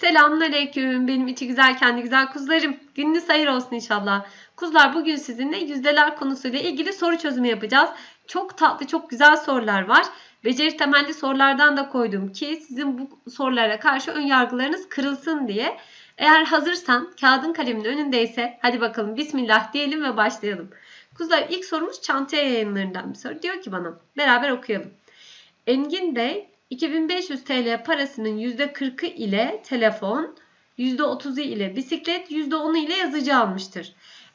Selamünaleyküm. Benim içi güzel kendi güzel kuzularım. Gününüz hayır olsun inşallah. Kuzular bugün sizinle yüzdeler konusuyla ilgili soru çözümü yapacağız. Çok tatlı, çok güzel sorular var. Beceri temelli sorulardan da koydum ki sizin bu sorulara karşı ön yargılarınız kırılsın diye. Eğer hazırsan kağıdın kalemin önündeyse hadi bakalım bismillah diyelim ve başlayalım. Kuzular ilk sorumuz çantaya yayınlarından bir soru. Diyor ki bana beraber okuyalım. Engin Bey 2500 TL parasının %40'ı ile telefon, %30'u ile bisiklet, %10'u ile yazıcı almıştır.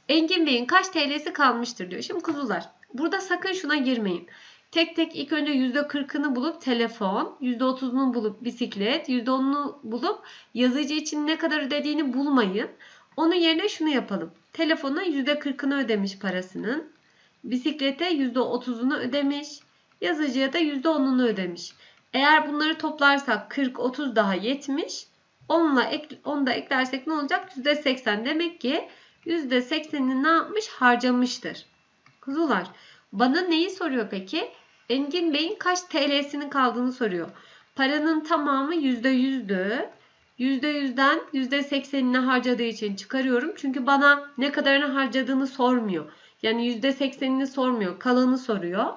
Engin Bey'in kaç TL'si kalmıştır diyor. Şimdi kuzular burada sakın şuna girmeyin. Tek tek ilk önce %40'ını bulup telefon, %30'unu bulup bisiklet, %10'unu bulup yazıcı için ne kadar ödediğini bulmayın. Onun yerine şunu yapalım. Telefona %40'ını ödemiş parasının. Bisiklete %30'unu ödemiş. Yazıcıya da %10'unu ödemiş. Eğer bunları toplarsak 40, 30 daha 70. 10'la ek, 10 da eklersek ne olacak? %80. Demek ki %80'ini ne yapmış? Harcamıştır. Kuzular. Bana neyi soruyor peki? Engin Bey'in kaç TL'sinin kaldığını soruyor. Paranın tamamı %100'dü. %100'den %80'ini harcadığı için çıkarıyorum. Çünkü bana ne kadarını harcadığını sormuyor. Yani %80'ini sormuyor. Kalanı soruyor.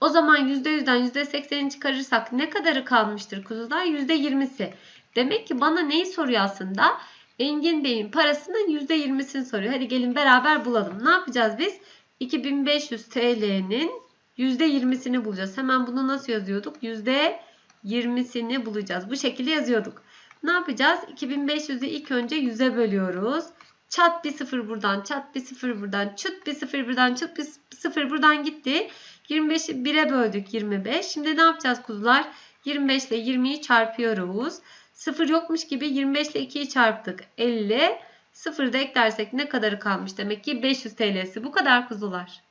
O zaman %100'den %80'ini çıkarırsak ne kadarı kalmıştır kuzular? %20'si. Demek ki bana neyi soruyor aslında? Engin Bey'in parasının %20'sini soruyor. Hadi gelin beraber bulalım. Ne yapacağız biz? 2500 TL'nin %20'sini bulacağız. Hemen bunu nasıl yazıyorduk? %20'sini bulacağız. Bu şekilde yazıyorduk. Ne yapacağız? 2500'ü ilk önce 100'e bölüyoruz. Çat bir sıfır buradan, çat bir sıfır buradan, çıt bir sıfır buradan, çıt bir sıfır buradan gitti. 25'i 1'e böldük 25. Şimdi ne yapacağız kuzular? 25 ile 20'yi çarpıyoruz. 0 yokmuş gibi 25 ile 2'yi çarptık. 50. 0 da eklersek ne kadarı kalmış? Demek ki 500 TL'si. Bu kadar kuzular.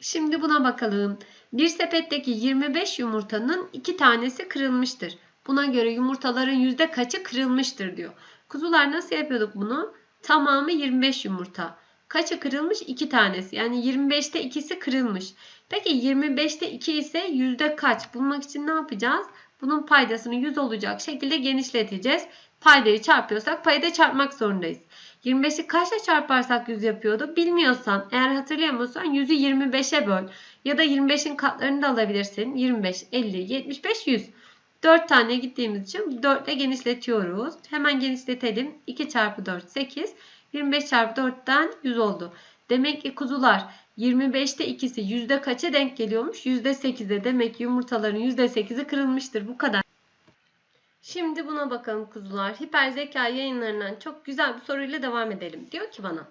Şimdi buna bakalım. Bir sepetteki 25 yumurtanın 2 tanesi kırılmıştır. Buna göre yumurtaların yüzde kaçı kırılmıştır diyor. Kuzular nasıl yapıyorduk bunu? Tamamı 25 yumurta. Kaçı kırılmış? 2 tanesi. Yani 25'te ikisi kırılmış. Peki 25'te 2 ise yüzde kaç? Bulmak için ne yapacağız? Bunun paydasını 100 olacak şekilde genişleteceğiz. Paydayı çarpıyorsak payda çarpmak zorundayız. 25'i kaçla çarparsak 100 yapıyordu? Bilmiyorsan eğer hatırlayamıyorsan 100'ü 25'e böl. Ya da 25'in katlarını da alabilirsin. 25, 50, 75, 100. 4 tane gittiğimiz için 4 ile genişletiyoruz. Hemen genişletelim. 2 çarpı 4 8. 25 çarpı 4'ten 100 oldu. Demek ki kuzular 25'te ikisi yüzde kaça denk geliyormuş? Yüzde 8'e. Demek yumurtaların yüzde 8'i kırılmıştır. Bu kadar. Şimdi buna bakalım kuzular. Hiper zeka yayınlarından çok güzel bir soruyla devam edelim. Diyor ki bana.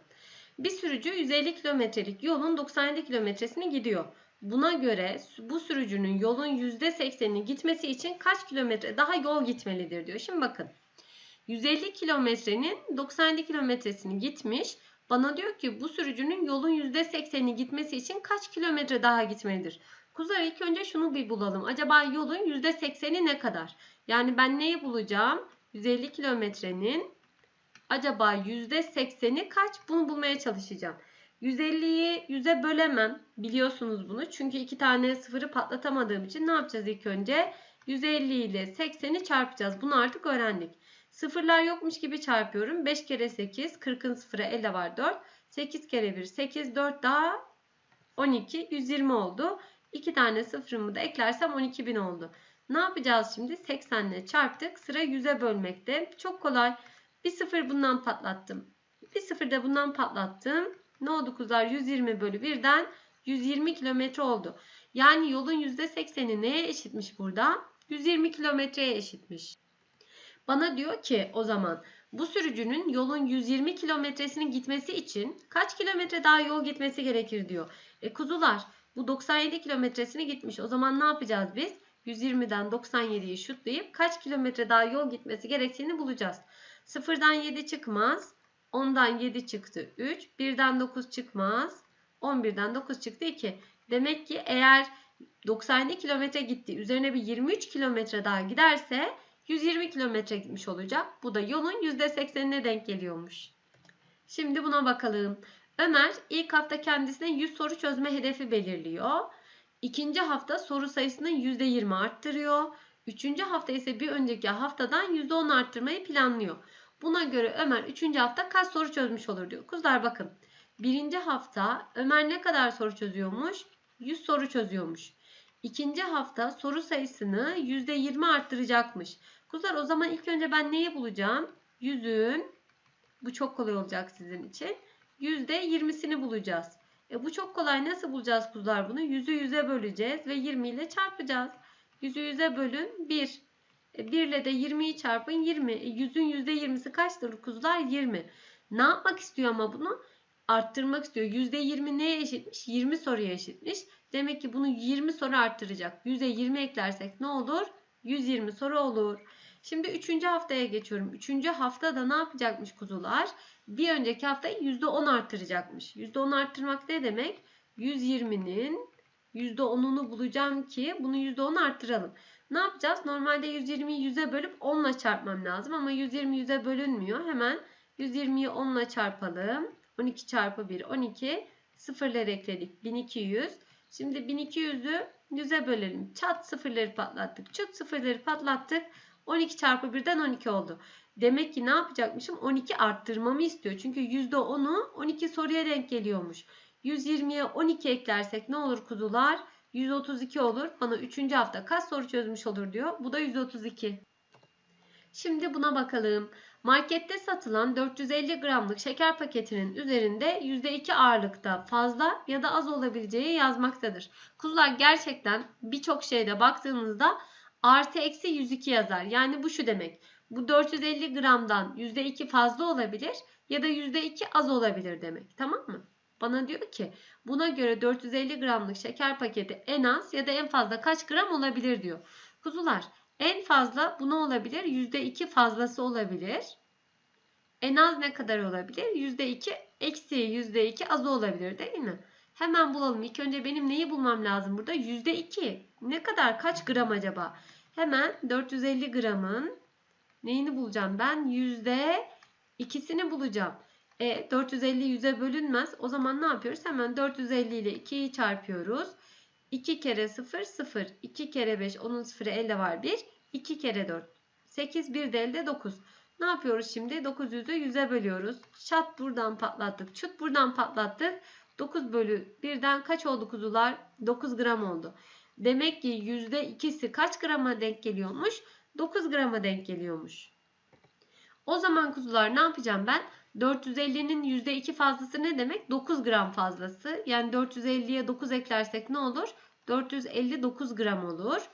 Bir sürücü 150 kilometrelik yolun 97 kilometresini gidiyor. Buna göre bu sürücünün yolun %80'ini gitmesi için kaç kilometre daha yol gitmelidir diyor. Şimdi bakın. 150 kilometrenin 97 kilometresini gitmiş. Bana diyor ki bu sürücünün yolun %80'ini gitmesi için kaç kilometre daha gitmelidir? Kuzular ilk önce şunu bir bulalım. Acaba yolun %80'i ne kadar? Yani ben neyi bulacağım? 150 kilometrenin acaba %80'i kaç? Bunu bulmaya çalışacağım. 150'yi 100'e bölemem. Biliyorsunuz bunu. Çünkü iki tane sıfırı patlatamadığım için ne yapacağız ilk önce? 150 ile 80'i çarpacağız. Bunu artık öğrendik. Sıfırlar yokmuş gibi çarpıyorum. 5 kere 8. 40'ın sıfırı elde var 4. 8 kere 1 8. 4 daha 12. 120 oldu. 2 tane sıfırımı da eklersem 12.000 oldu. Ne yapacağız şimdi? 80 ile çarptık. Sıra 100'e bölmekte. Çok kolay. Bir sıfır bundan patlattım. Bir sıfır da bundan patlattım. Ne oldu kuzular? 120 bölü 1'den 120 kilometre oldu. Yani yolun %80'i neye eşitmiş burada? 120 kilometreye eşitmiş. Bana diyor ki o zaman bu sürücünün yolun 120 kilometresini gitmesi için kaç kilometre daha yol gitmesi gerekir diyor. E kuzular bu 97 kilometresini gitmiş. O zaman ne yapacağız biz? 120'den 97'yi şutlayıp kaç kilometre daha yol gitmesi gerektiğini bulacağız. Sıfırdan 7 çıkmaz. 10'dan 7 çıktı 3. 1'den 9 çıkmaz. 11'den 9 çıktı 2. Demek ki eğer 97 kilometre gitti. Üzerine bir 23 kilometre daha giderse 120 kilometre gitmiş olacak. Bu da yolun %80'ine denk geliyormuş. Şimdi buna bakalım. Ömer ilk hafta kendisine 100 soru çözme hedefi belirliyor. İkinci hafta soru sayısını %20 arttırıyor. Üçüncü hafta ise bir önceki haftadan %10 arttırmayı planlıyor. Buna göre Ömer 3. hafta kaç soru çözmüş olur diyor. Kızlar bakın. Birinci hafta Ömer ne kadar soru çözüyormuş? 100 soru çözüyormuş. İkinci hafta soru sayısını %20 arttıracakmış. Kızlar o zaman ilk önce ben neyi bulacağım? 100'ün bu çok kolay olacak sizin için. %20'sini bulacağız. E bu çok kolay. Nasıl bulacağız kuzular bunu? 100'ü 100'e böleceğiz ve 20 ile çarpacağız. 100'ü 100'e bölün 1. E 1 ile de 20'yi çarpın 20. E 100'ün %20'si kaçtır kuzular? 20. Ne yapmak istiyor ama bunu? Arttırmak istiyor. %20 neye eşitmiş? 20 soruya eşitmiş. Demek ki bunu 20 soru arttıracak. 100'e 20 eklersek ne olur? 120 soru olur. Şimdi 3. haftaya geçiyorum. 3. haftada ne yapacakmış kuzular? Bir önceki haftayı %10 arttıracakmış. %10 arttırmak ne demek? 120'nin %10'unu bulacağım ki bunu %10 arttıralım. Ne yapacağız? Normalde 120'yi 100'e bölüp 10 ile çarpmam lazım ama 120 100'e bölünmüyor. Hemen 120'yi 10 ile çarpalım. 12 çarpı 1 12. Sıfırları ekledik. 1200. Şimdi 1200'ü 100'e bölelim. Çat sıfırları patlattık. Çıt sıfırları patlattık. 12 çarpı 1'den 12 oldu. Demek ki ne yapacakmışım? 12 arttırmamı istiyor. Çünkü %10'u 12 soruya denk geliyormuş. 120'ye 12 eklersek ne olur kuzular? 132 olur. Bana 3. hafta kaç soru çözmüş olur diyor. Bu da 132. Şimdi buna bakalım. Markette satılan 450 gramlık şeker paketinin üzerinde %2 ağırlıkta fazla ya da az olabileceği yazmaktadır. Kuzular gerçekten birçok şeyde baktığınızda artı eksi 102 yazar. Yani bu şu demek. Bu 450 gramdan %2 fazla olabilir ya da %2 az olabilir demek. Tamam mı? Bana diyor ki buna göre 450 gramlık şeker paketi en az ya da en fazla kaç gram olabilir diyor. Kuzular en fazla bu ne olabilir? %2 fazlası olabilir. En az ne kadar olabilir? %2 eksi %2 azı olabilir değil mi? Hemen bulalım. İlk önce benim neyi bulmam lazım burada? %2. Ne kadar? Kaç gram acaba? Hemen 450 gramın neyini bulacağım ben? %2'sini bulacağım. E, 450 100'e bölünmez. O zaman ne yapıyoruz? Hemen 450 ile 2'yi çarpıyoruz. 2 kere 0 0. 2 kere 5 onun sıfırı elde var 1. 2 kere 4 8 bir de elde 9. Ne yapıyoruz şimdi? 900'ü 100'e bölüyoruz. Şat buradan patlattık. Çut buradan patlattık. 9 bölü 1'den kaç oldu kuzular? 9 gram oldu. Demek ki %2'si kaç grama denk geliyormuş? 9 grama denk geliyormuş. O zaman kuzular ne yapacağım ben? 450'nin %2 fazlası ne demek? 9 gram fazlası. Yani 450'ye 9 eklersek ne olur? 459 gram olur.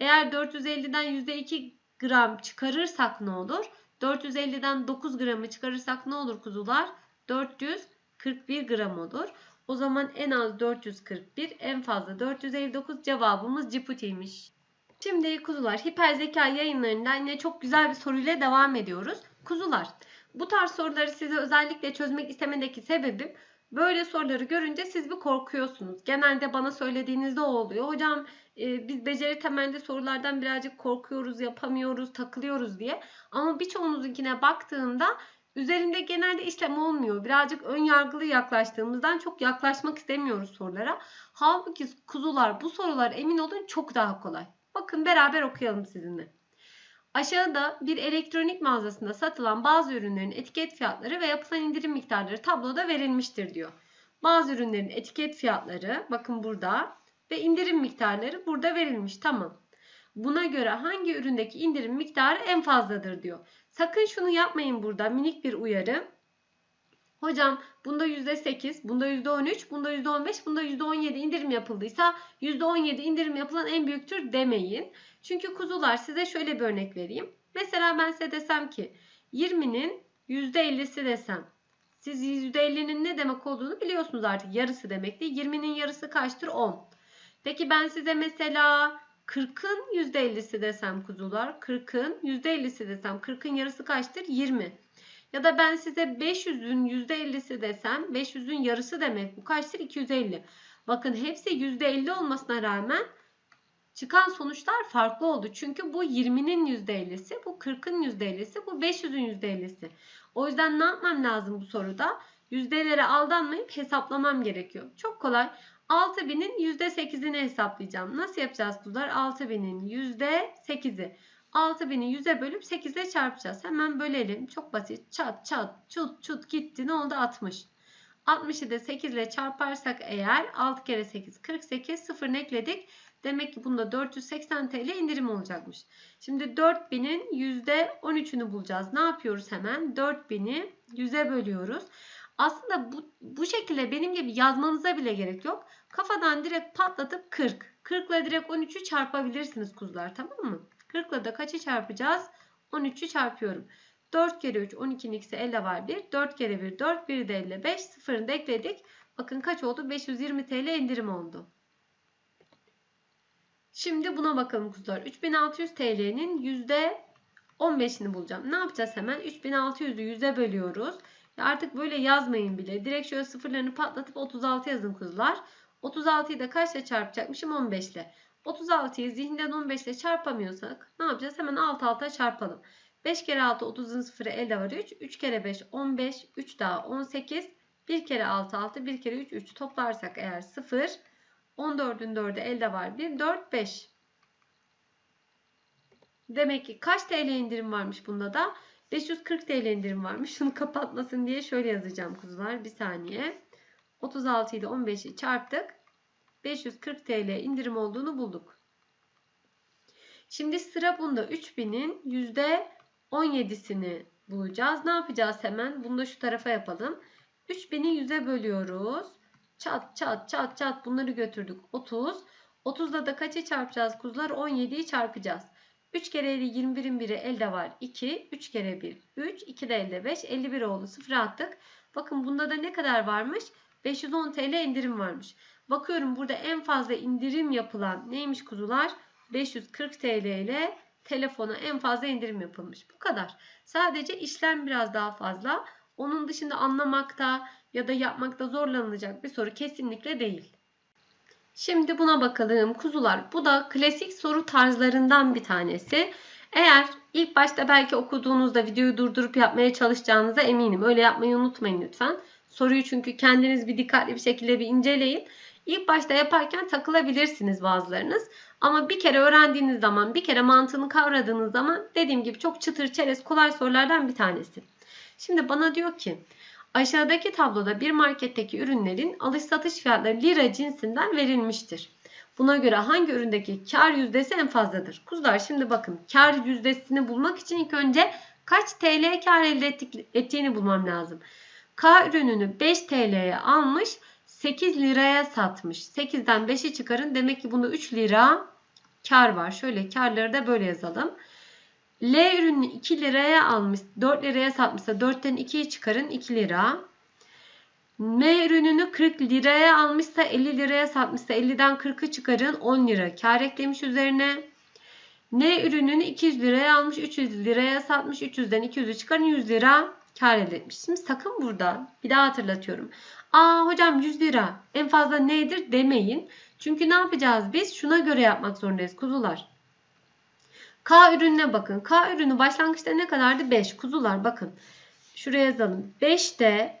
Eğer 450'den %2 gram çıkarırsak ne olur? 450'den 9 gramı çıkarırsak ne olur kuzular? 441 gram olur. O zaman en az 441, en fazla 459 cevabımız Ciputi'ymiş. Şimdi kuzular hiper zeka yayınlarından yine çok güzel bir soruyla devam ediyoruz. Kuzular bu tarz soruları size özellikle çözmek istemedeki sebebim böyle soruları görünce siz bir korkuyorsunuz. Genelde bana söylediğinizde o oluyor. Hocam e, biz beceri temelli sorulardan birazcık korkuyoruz, yapamıyoruz, takılıyoruz diye. Ama birçoğunuzunkine baktığımda üzerinde genelde işlem olmuyor. Birazcık ön yargılı yaklaştığımızdan çok yaklaşmak istemiyoruz sorulara. Halbuki kuzular bu sorular emin olun çok daha kolay. Bakın beraber okuyalım sizinle. Aşağıda bir elektronik mağazasında satılan bazı ürünlerin etiket fiyatları ve yapılan indirim miktarları tabloda verilmiştir diyor. Bazı ürünlerin etiket fiyatları bakın burada ve indirim miktarları burada verilmiş. Tamam. Buna göre hangi üründeki indirim miktarı en fazladır diyor. Sakın şunu yapmayın burada minik bir uyarı. Hocam bunda %8, bunda %13, bunda %15, bunda %17 indirim yapıldıysa %17 indirim yapılan en büyüktür demeyin. Çünkü kuzular size şöyle bir örnek vereyim. Mesela ben size desem ki 20'nin %50'si desem. Siz %50'nin ne demek olduğunu biliyorsunuz artık. Yarısı demekti. 20'nin yarısı kaçtır? 10. Peki ben size mesela 40'ın %50'si desem kuzular. 40'ın %50'si desem. 40'ın yarısı kaçtır? 20. Ya da ben size 500'ün %50'si desem 500'ün yarısı demek. Bu kaçtır? 250. Bakın hepsi %50 olmasına rağmen çıkan sonuçlar farklı oldu. Çünkü bu 20'nin %50'si, bu 40'ın %50'si, bu 500'ün %50'si. O yüzden ne yapmam lazım bu soruda? Yüzdelere aldanmayıp hesaplamam gerekiyor. Çok kolay. 6000'in %8'ini hesaplayacağım. Nasıl yapacağız kuzular? 6000'in %8'i. 6000'i 100'e bölüp 8 ile çarpacağız. Hemen bölelim. Çok basit. Çat çat çut çut gitti. Ne oldu? 60. 60'ı da 8 ile çarparsak eğer 6 kere 8 48 sıfırını ekledik. Demek ki bunda 480 TL indirim olacakmış. Şimdi 4000'in %13'ünü bulacağız. Ne yapıyoruz hemen? 4000'i 100'e bölüyoruz. Aslında bu, bu şekilde benim gibi yazmanıza bile gerek yok. Kafadan direkt patlatıp 40. 40 ile direkt 13'ü çarpabilirsiniz kuzular tamam mı? 40 ile de kaçı çarpacağız? 13'ü çarpıyorum. 4 kere 3 12'nin ikisi 50 var 1. 4 kere 1 4 1 de 55 sıfırını da ekledik. Bakın kaç oldu? 520 TL indirim oldu. Şimdi buna bakalım kuzular. 3600 TL'nin %15'ini bulacağım. Ne yapacağız hemen? 3600'ü 100'e bölüyoruz. Artık böyle yazmayın bile. Direkt şöyle sıfırlarını patlatıp 36 yazın kuzular. 36'yı da kaçla çarpacakmışım? 15 ile. 36'yı zihinden 15 ile çarpamıyorsak ne yapacağız? Hemen alt alta çarpalım. 5 kere 6 30'un sıfırı elde var 3. 3 kere 5 15. 3 daha 18. 1 kere 6 6. 1 kere 3 3. Toplarsak eğer 0. 14'ün 4'ü elde var 1. 4 5. Demek ki kaç TL indirim varmış bunda da? 540 TL indirim varmış. Şunu kapatmasın diye şöyle yazacağım kuzular. Bir saniye. 36 ile 15'i çarptık. 540 TL indirim olduğunu bulduk. Şimdi sıra bunda 3000'in %17'sini bulacağız. Ne yapacağız hemen? Bunu da şu tarafa yapalım. 3000'i 100'e bölüyoruz. Çat çat çat çat bunları götürdük. 30. 30'da da kaçı çarpacağız kuzular? 17'yi çarpacağız. 3 kere 50 21'in biri elde var 2. 3 kere 1 3. 2 de elde 5. 51 oldu. 0 attık. Bakın bunda da ne kadar varmış? 510 TL indirim varmış. Bakıyorum burada en fazla indirim yapılan neymiş kuzular? 540 TL ile telefona en fazla indirim yapılmış. Bu kadar. Sadece işlem biraz daha fazla. Onun dışında anlamakta ya da yapmakta zorlanılacak bir soru kesinlikle değil. Şimdi buna bakalım kuzular. Bu da klasik soru tarzlarından bir tanesi. Eğer ilk başta belki okuduğunuzda videoyu durdurup yapmaya çalışacağınıza eminim. Öyle yapmayı unutmayın lütfen. Soruyu çünkü kendiniz bir dikkatli bir şekilde bir inceleyin. İlk başta yaparken takılabilirsiniz bazılarınız. Ama bir kere öğrendiğiniz zaman, bir kere mantığını kavradığınız zaman dediğim gibi çok çıtır çerez kolay sorulardan bir tanesi. Şimdi bana diyor ki aşağıdaki tabloda bir marketteki ürünlerin alış satış fiyatları lira cinsinden verilmiştir. Buna göre hangi üründeki kar yüzdesi en fazladır? Kuzular şimdi bakın kar yüzdesini bulmak için ilk önce kaç TL kar elde ettiğini bulmam lazım. K ürününü 5 TL'ye almış 8 liraya satmış. 8'den 5'i çıkarın. Demek ki bunda 3 lira kar var. Şöyle karları da böyle yazalım. L ürününü 2 liraya almış. 4 liraya satmışsa 4'ten 2'yi çıkarın. 2 lira. M ürününü 40 liraya almışsa 50 liraya satmışsa 50'den 40'ı çıkarın. 10 lira kar eklemiş üzerine. N ürününü 200 liraya almış. 300 liraya satmış. 300'den 200'ü çıkarın. 100 lira kar elde etmiş. Sakın burada bir daha hatırlatıyorum. Aa hocam 100 lira en fazla nedir demeyin. Çünkü ne yapacağız biz? Şuna göre yapmak zorundayız kuzular. K ürününe bakın. K ürünü başlangıçta ne kadardı? 5. Kuzular bakın. Şuraya yazalım. 5'te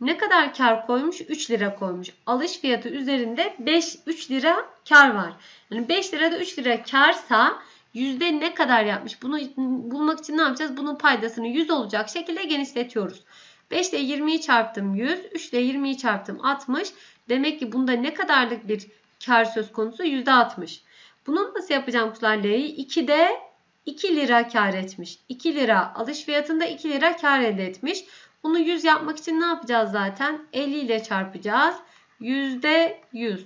ne kadar kar koymuş? 3 lira koymuş. Alış fiyatı üzerinde 5 3 lira kar var. Yani 5 lirada 3 lira karsa yüzde ne kadar yapmış? Bunu bulmak için ne yapacağız? Bunun paydasını 100 olacak şekilde genişletiyoruz. 5 ile 20'yi çarptım 100. 3 ile 20'yi çarptım 60. Demek ki bunda ne kadarlık bir kar söz konusu? %60. Bunu nasıl yapacağım kutular L'yi? 2'de 2 lira kar etmiş. 2 lira alış fiyatında 2 lira kar elde etmiş. Bunu 100 yapmak için ne yapacağız zaten? 50 ile çarpacağız. %100.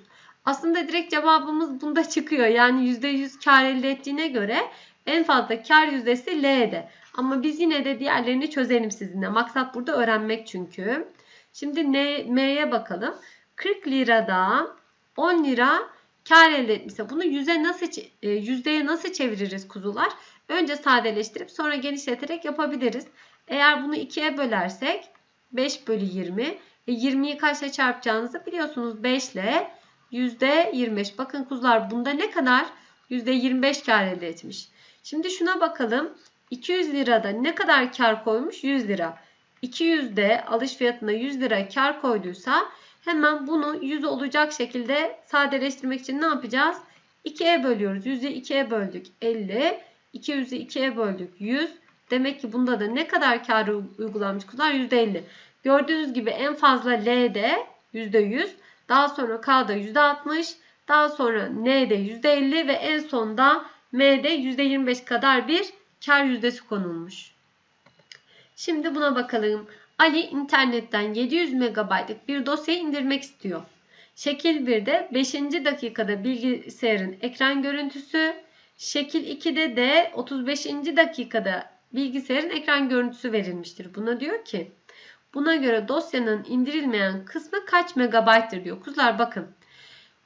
Aslında direkt cevabımız bunda çıkıyor. Yani %100 kar elde ettiğine göre en fazla kar yüzdesi L'de. Ama biz yine de diğerlerini çözelim sizinle. Maksat burada öğrenmek çünkü. Şimdi M'ye bakalım. 40 lirada 10 lira kar elde etmişse bunu yüze nasıl e, yüzdeye nasıl çeviririz kuzular? Önce sadeleştirip sonra genişleterek yapabiliriz. Eğer bunu 2'ye bölersek 5 bölü 20. E 20'yi kaçla çarpacağınızı biliyorsunuz. 5 ile %25. Bakın kuzular bunda ne kadar? %25 kar elde etmiş. Şimdi şuna bakalım. 200 lirada ne kadar kar koymuş? 100 lira. 200'de alış fiyatına 100 lira kar koyduysa Hemen bunu 100 olacak şekilde sadeleştirmek için ne yapacağız? 2'ye bölüyoruz. 100'ü 2'ye böldük. 50. 200'ü 2'ye böldük. 100. Demek ki bunda da ne kadar karı uygulanmış kuzular? %50. Gördüğünüz gibi en fazla L'de %100. Daha sonra K'da %60. Daha sonra N'de %50 ve en sonda M'de %25 kadar bir kar yüzdesi konulmuş. Şimdi buna bakalım. Ali internetten 700 MB'lık bir dosyayı indirmek istiyor. Şekil 1'de 5. dakikada bilgisayarın ekran görüntüsü, şekil 2'de de 35. dakikada bilgisayarın ekran görüntüsü verilmiştir. Buna diyor ki buna göre dosyanın indirilmeyen kısmı kaç megabayttır diyor. Kuzlar bakın.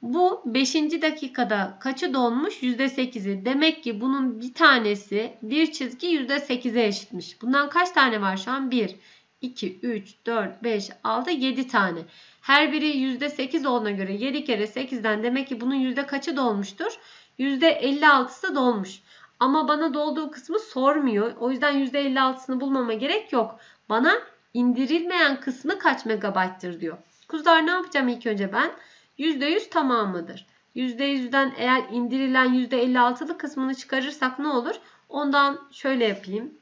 Bu 5. dakikada kaçı dolmuş? %8'i. Demek ki bunun bir tanesi bir çizgi %8'e eşitmiş. Bundan kaç tane var şu an? 1, 2, 3, 4, 5, 6, 7 tane. Her biri %8 olduğuna göre 7 kere 8'den demek ki bunun yüzde kaçı dolmuştur? %56'sı dolmuş. Ama bana dolduğu kısmı sormuyor. O yüzden %56'sını bulmama gerek yok. Bana indirilmeyen kısmı kaç megabayttır diyor. Kuzular ne yapacağım ilk önce ben? %100 tamamıdır. %100'den eğer indirilen %56'lık kısmını çıkarırsak ne olur? Ondan şöyle yapayım.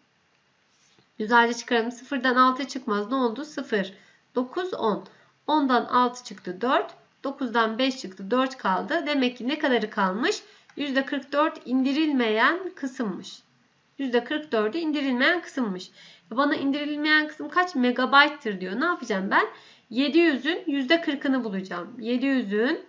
Güzelce çıkaralım. Sıfırdan 6 çıkmaz. Ne oldu? 0, 9, 10. 10'dan 6 çıktı 4. 9'dan 5 çıktı 4 kaldı. Demek ki ne kadarı kalmış? %44 indirilmeyen kısımmış. %44'ü indirilmeyen kısımmış. Bana indirilmeyen kısım kaç megabayttır diyor. Ne yapacağım ben? 700'ün %40'ını bulacağım. 700'ün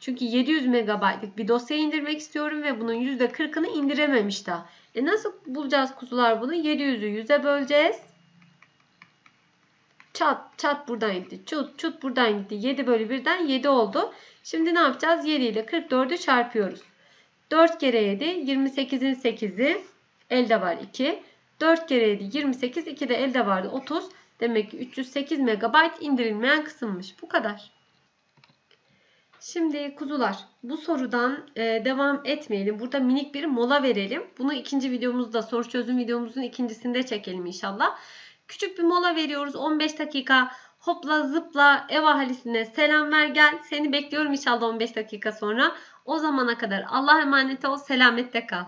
çünkü 700 megabaytlık bir dosya indirmek istiyorum ve bunun %40'ını indirememiş daha. E nasıl bulacağız kuzular bunu? 700'ü 100'e böleceğiz. Çat çat buradan gitti. Çut çut buradan gitti. 7 bölü 1'den 7 oldu. Şimdi ne yapacağız? 7 ile 44'ü çarpıyoruz. 4 kere 7 28'in 8'i elde var 2. 4 kere 7 28 2 de elde vardı 30. Demek ki 308 MB indirilmeyen kısımmış. Bu kadar. Şimdi kuzular bu sorudan e, devam etmeyelim. Burada minik bir mola verelim. Bunu ikinci videomuzda soru çözüm videomuzun ikincisinde çekelim inşallah. Küçük bir mola veriyoruz. 15 dakika hopla zıpla ev ahalisine selam ver gel. Seni bekliyorum inşallah 15 dakika sonra. O zamana kadar Allah emanet ol. Selamette kal.